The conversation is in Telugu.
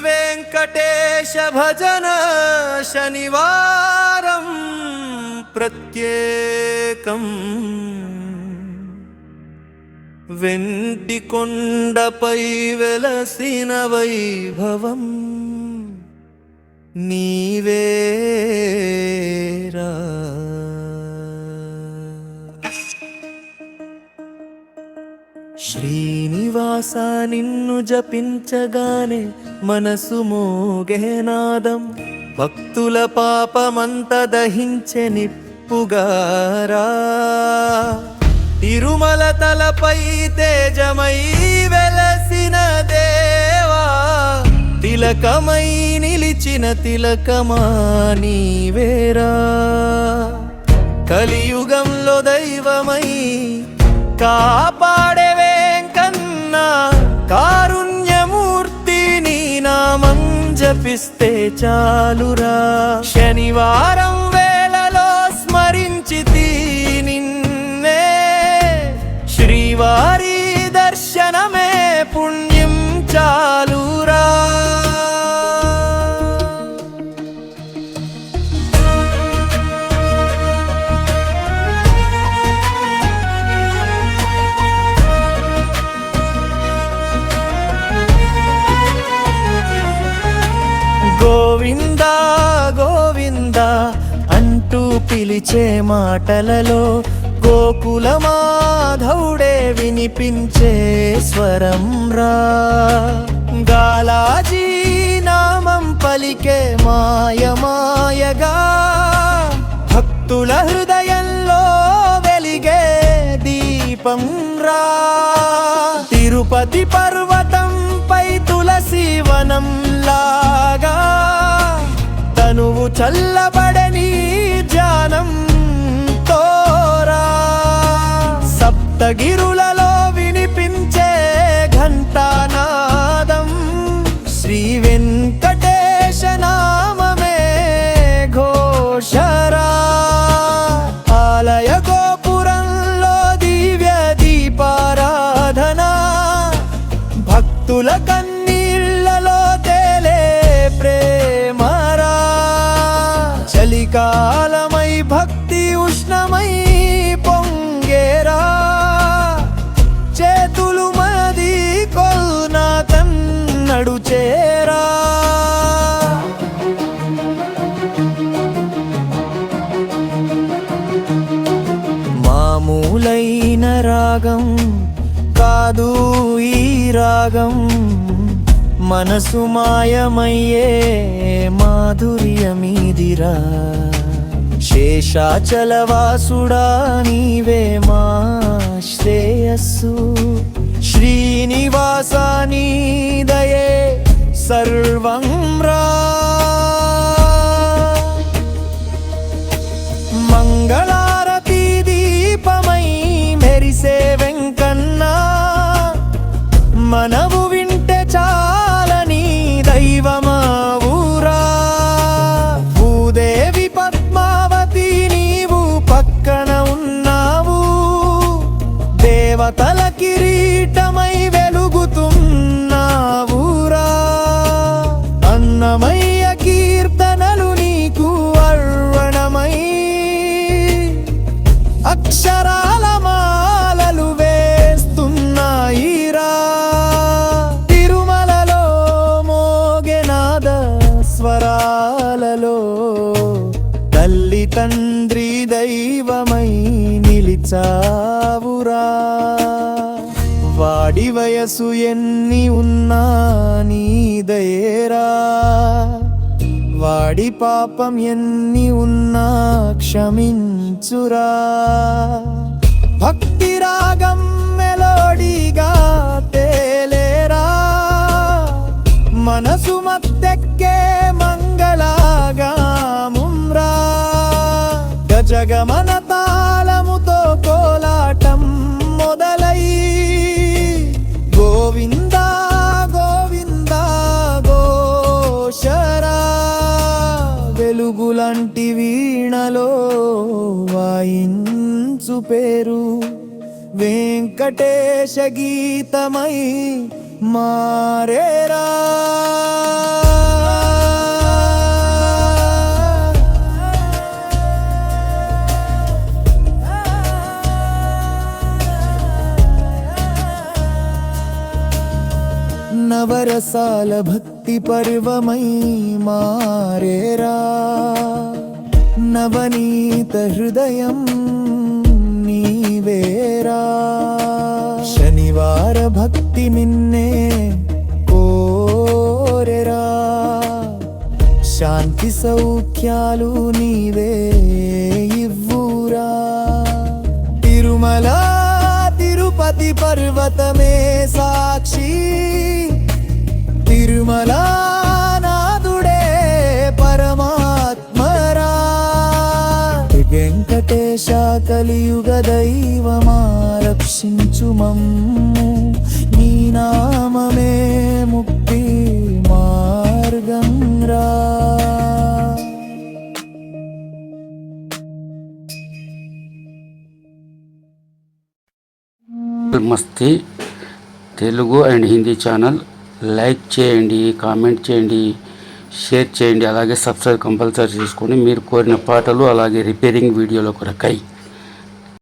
వెంకటేశ భజన శనివారం ప్రత్యేకం వెంటి కొండపై వెలసిన వైభవం నీవేరా శ్రీనివాస నిన్ను జపించగానే మనసు మోగేనాదం. భక్తుల పాపమంత దహించె నిప్పుగారా. తిరుమల తలపై తేజమై వెలసిన దేవా తిలకమై నిలిచిన తిలకమా నీవేరా. కలియుగంలో దైవమై కాపా జపిస్తే చాలురా. శనివారం వేళలో స్మరించి నిన్నే. శ్రీవారి దర్శనమే పుణ్యం చాలురా గోవింద గోవింద అంటూ పిలిచే మాటలలో గోకుల మాధవుడే వినిపించే స్వరం రా. గాలాజీ నామం పలికే మాయ మాయగా భక్తుల హృదయంలో వెలిగే దీపం రా. తిరుపతి పర్వతంపై తులసి వనం చల్లబడని జానం తోరా. సప్తగిరులలో వినిపించే ఘంటానాదం శ్రీ వెంకటేశ నామమే ఘోషరా. ఆలయ గోపురంలో దివ్య దీపారాధన. భక్తుల కన్నీ విశాలమై భక్తి ఉష్ణమై పొంగేరా. చేతులు మది కొల్నా తన్నడు చేరా. మామూలైన రాగం కాదు ఈ రాగం. మనసు మాయమయ్యే మాధుర్యమీదిరా శేషాచలవాసుడా నీవే మా శ్రేయస్సు. శ్రీనివాస నీదయే సర్వం రా. దేవతల కిరీటమై వెలుగుతున్నావురా. అన్నమయ్య కీర్తనలు నీకు అర్వణమై అక్షరాల మాలలు వేస్తున్నాయిరా. తిరుమలలో మోగెనాద స్వరాలలో తల్లి తండ్రి దైవమై నిలిచావురా. వాడి వయసు ఎన్ని ఉన్నా నీదయేరా వాడి పాపం ఎన్ని ఉన్నా క్షమించురా. భక్తి రాగం లాంటి వీణలో వాయించు పేరు. వెంకటేశ గీతమై మారేరా. నవరసాల భక్తి పర్వమై మారేరా. నవనీత హృదయం నీవేరా. శనివార భక్తి మిన్నే కోరెరా. శాంతి సౌఖ్యాలు నీవే ఇవ్వురా. తిరుమల తిరుపతి పర్వతమే సాక్షి. తిరుమల పరమాత్మరా. వెంకటేశ కలియుగ దైవమా రక్షించు మమ్ము నీ నామమే ముక్తి మార్గం రా మస్తీ Telugu and Hindi channel like చేయండి కామెంట్ చేయండి షేర్ చేయండి అలాగే సబ్స్క్రైబ్ కంపల్సరీ చేసుకొని మీరు కోరిన పాటలు అలాగే రిపేరింగ్ వీడియోల కొరకై